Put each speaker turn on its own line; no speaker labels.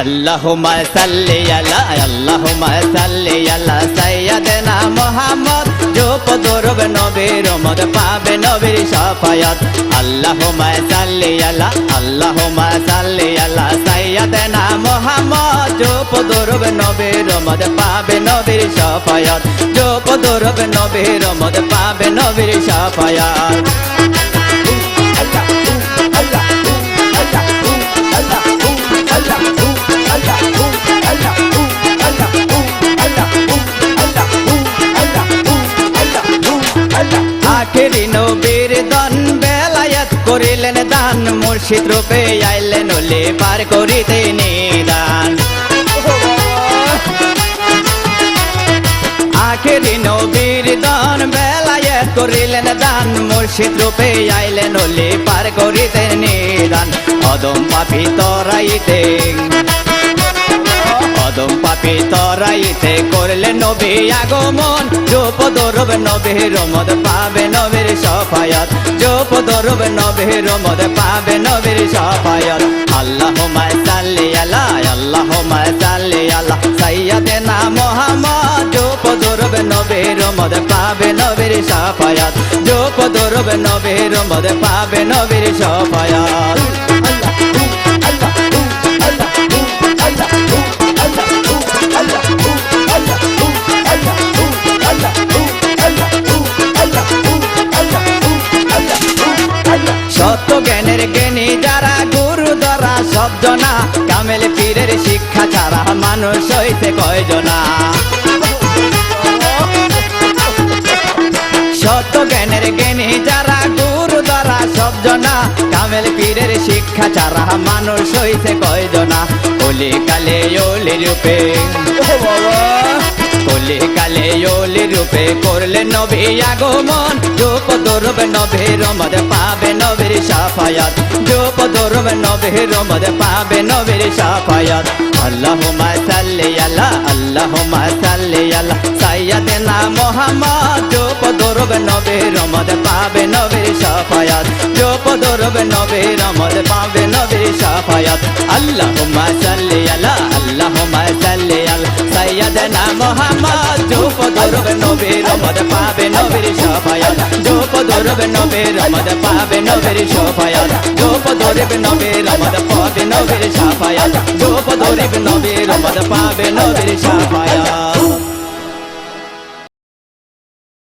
আল্লাহুম্মা সাল্লি আলা, আল্লাহুম্মা সাল্লি আলা সাইয়্যিদিনা মুহাম্মদ। জপ দরব নবীর মদ পাবে নবীর শাফায়াত। আল্লাহুম্মা সাল্লি আলা, আল্লাহুম্মা সাল্লি আলা সাইয়্যিদিনা মুহাম্মদ। জপ দরব নবীর মদ পাবে নবীর শাফায়াত। জপ দরব নবীর মদ পাবে নবীর শাফায়াত। আখেরি নবীর দন বেলায়াত করিলেন দান, মুর্শিদ রূপে আইলেন ওলে পার করিতে নিদান। আখেরি নবীর দন বেলায়াত করিলেন দান, মুর্শিদ রূপে আইলেন ওলে পার করিতে নিদান। অদম পাপি তরাইতে অদম পাপি তরাইতে করলে নবী আগমন। জোপ দরব নবীর মদ পাবে নবীর সফায়ত। জোপ দরব নবীর মদ পাবে নবীর সফায়ত। আল্লাহ সাল্লি আলা আল্লাহ সাল্লি আলা সাইয়্যিদিনা মুহাম্মদ। জোপ দরব নবীর মদ পাবে নবীর সফায়ত। জোপ দরব নবীর মদ পাবে নবীর সফায়ত। দ্বারা শব্দ না কামেল পীরের শিক্ষা ছাড়া মানুষ হইতে কয়জনা? সত্য জ্ঞানের জ্ঞানী যারা, গুরু দ্বারা শব্দ না কামেল পীরের শিক্ষা ছাড়া মানুষ হইতে কয়জনা? ওলি কালে ওলি রূপে। কলি কালে ওলি রূপে করলে নবী আগমন। জোপ দরব নবীর মদ পাবে নবীর সাফায়াত। জোপ দরব নবীর মদ পাবে নবীর সাফায়াত। আল্লাহুম্মা সাল্লি আলা, আল্লাহুম্মা সাল্লি আলা। সাইয়্যিদিনা মুহাম্মদ জোপ দরব নবীর মদ পাবে নবীর সাফায়াত। জোপ দরব নবীর মদ পাবে নবীর সাফায়াত। আল্লাহুম্মা সাল্লি আলা, আল্লাহুম্মা সাল্লি আলা। সাইয়্যিদিনা মুহাম্মদ দরব নবীর মদ পাবে নবীর সাফায়াত জোপ দরব নবীর মদ পাবে নবীর সাফায়াত জোপ দরব নবীর মদ পাবে নবীর সাফায়াত জোপ দরব